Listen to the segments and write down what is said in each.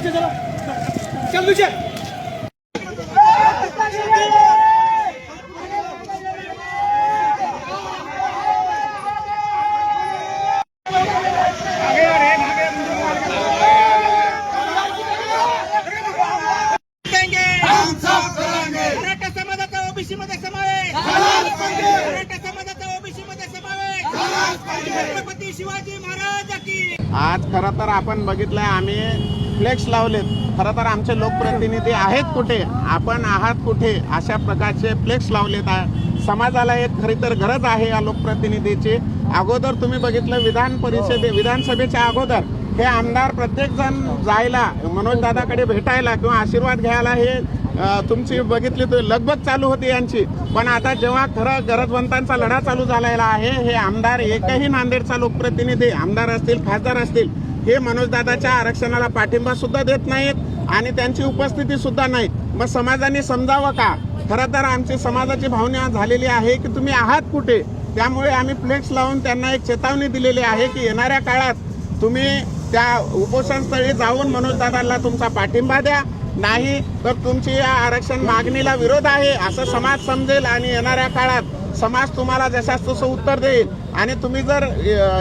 चल विचार ओबीसीमध्ये समावेश मराठा समाजाचा ओबीसीमध्ये छत्रपती शिवाजी महाराज आज खरं तर आपण बघितलंय आम्ही फ्लेक्स लावलेत. खरं तर आमचे लोकप्रतिनिधी आहेत कुठे? आपण आहात कुठे? अशा प्रकारचे फ्लेक्स लावलेत आहे. समाजाला एक खरी तर गरज आहे या लोकप्रतिनिधीची. अगोदर तुम्ही बघितलं विधान परिषदे विधानसभेच्या अगोदर हे आमदार प्रत्येक जण जायला मनोज दादाकडे भेटायला किंवा आशीर्वाद घ्यायला हे तुमची बघितली तर लगबग चालू होती यांची. पण आता जेव्हा खरं गरजवंतांचा लढा चालू झालेला आहे हे आमदार एकही नांदेडचा लोकप्रतिनिधी आमदार असतील खासदार असतील हे मनोजदादाच्या आरक्षणाला पाठिंबा सुद्धा देत नाहीत आणि त्यांची उपस्थिती सुद्धा नाही मग समाजाने समजावं का? खरं तर आमची समाजाची भावना झालेली आहे की तुम्ही आहात कुठे? त्यामुळे आम्ही फ्लेक्स लावून त्यांना एक चेतावणी दिलेली आहे की येणाऱ्या काळात तुम्ही त्या उपोषणस्थळी जाऊन मनोजदादाला तुमचा पाठिंबा द्या. नाही तर तुमची या आरक्षण मागणीला विरोध आहे असं समाज समजेल आणि येणाऱ्या काळात समाज तुम्हाला जशास तसं उत्तर देईल. आणि तुम्ही जर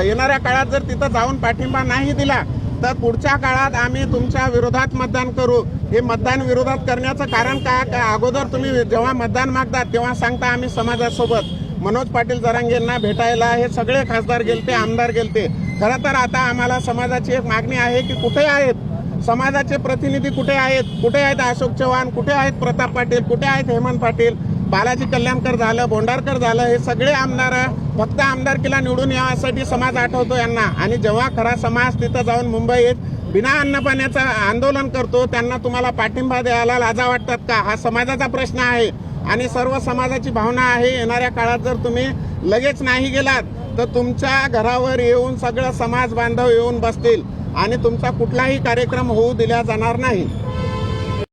येणाऱ्या काळात जर तिथं जाऊन पाठिंबा नाही दिला तर पुढच्या काळात आम्ही तुमच्या विरोधात मतदान करू. हे मतदान विरोधात करण्याचं कारण काय का अगोदर तुम्ही जेव्हा मतदान मागता तेव्हा सांगता आम्ही समाजासोबत. मनोज पाटील जरांगेंना भेटायला हे सगळे खासदार गेलते आमदार गेलते. खरं तर आता आम्हाला समाजाची एक मागणी आहे की कुठे आहेत? समाजाचे प्रतिनिधी कुठे आहेत? कुठे आहेत अशोक चव्हाण? कुठे आहेत प्रताप पाटील? कुठे आहेत हेमंत पाटील? बालाजी कल्याणकर झालं बोंडारकर झालं हे सगळे आमदार फक्त आमदारकीला निवडून यासाठी समाज आठवतो यांना. आणि जेव्हा खरा समाज तिथं जाऊन मुंबईत बिना अन्नपाण्याचं आंदोलन करतो त्यांना तुम्हाला पाठिंबा द्यायला लाजा वाटतात का? हा समाजाचा प्रश्न आहे. आणि सर्व समाजाची भावना आहे. येणाऱ्या काळात जर तुम्ही लगेच नाही गेलात तर तुमच्या घरावर येऊन सगळं समाज बांधव येऊन बसतील आणि तुमचा कुठलाही कार्यक्रम होऊ दिला जाणार नाही.